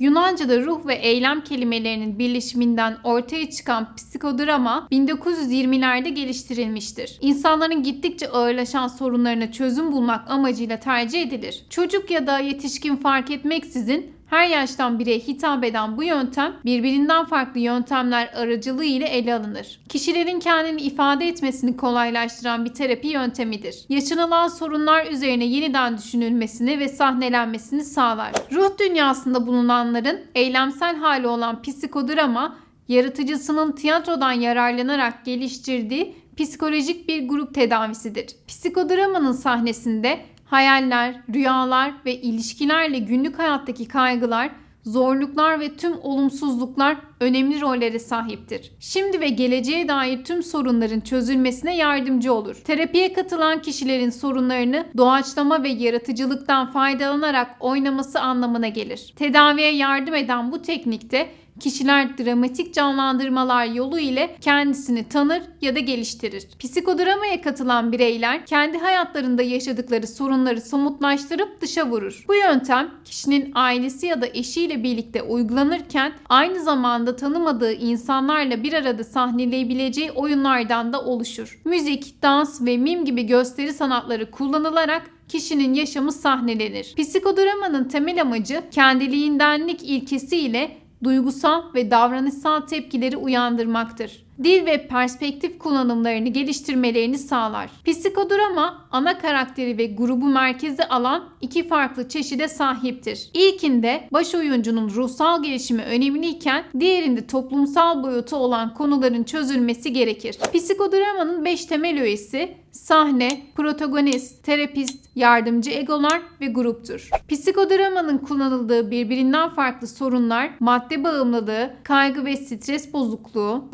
Yunanca'da ruh ve eylem kelimelerinin birleşiminden ortaya çıkan psikodrama 1920'lerde geliştirilmiştir. İnsanların gittikçe ağırlaşan sorunlarına çözüm bulmak amacıyla tercih edilir. Çocuk ya da yetişkin fark etmeksizin her yaştan bireye hitap eden bu yöntem birbirinden farklı yöntemler aracılığı ile ele alınır. Kişilerin kendini ifade etmesini kolaylaştıran bir terapi yöntemidir. Yaşanılan sorunlar üzerine yeniden düşünülmesini ve sahnelenmesini sağlar. Ruh dünyasında bulunanların eylemsel hali olan psikodrama, yaratıcısının tiyatrodan yararlanarak geliştirdiği psikolojik bir grup tedavisidir. Psikodramanın sahnesinde hayaller, rüyalar ve ilişkilerle günlük hayattaki kaygılar, zorluklar ve tüm olumsuzluklar önemli rollere sahiptir. Şimdi ve geleceğe dair tüm sorunların çözülmesine yardımcı olur. Terapiye katılan kişilerin sorunlarını doğaçlama ve yaratıcılıktan faydalanarak oynaması anlamına gelir. Tedaviye yardım eden bu teknikte kişiler dramatik canlandırmalar yolu ile kendisini tanır ya da geliştirir. Psikodramaya katılan bireyler kendi hayatlarında yaşadıkları sorunları somutlaştırıp dışa vurur. Bu yöntem kişinin ailesi ya da eşiyle birlikte uygulanırken aynı zamanda tanımadığı insanlarla bir arada sahneleyebileceği oyunlardan da oluşur. Müzik, dans ve mim gibi gösteri sanatları kullanılarak kişinin yaşamı sahnelenir. Psikodramanın temel amacı kendiliğindenlik ilkesiyle duygusal ve davranışsal tepkileri uyandırmaktır. Dil ve perspektif kullanımlarını geliştirmelerini sağlar. Psikodrama ana karakteri ve grubu merkeze alan iki farklı çeşide sahiptir. İlkinde baş oyuncunun ruhsal gelişimi önemliyken diğerinde toplumsal boyutu olan konuların çözülmesi gerekir. Psikodramanın 5 temel öğesi sahne, protagonist, terapist, yardımcı egolar ve gruptur. Psikodramanın kullanıldığı birbirinden farklı sorunlar madde bağımlılığı, kaygı ve stres bozukluğu,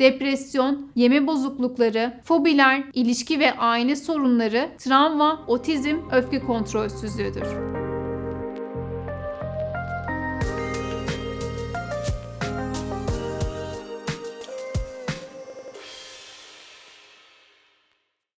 depresyon, yeme bozuklukları, fobiler, ilişki ve aile sorunları, travma, otizm, öfke kontrolsüzlüğüdür.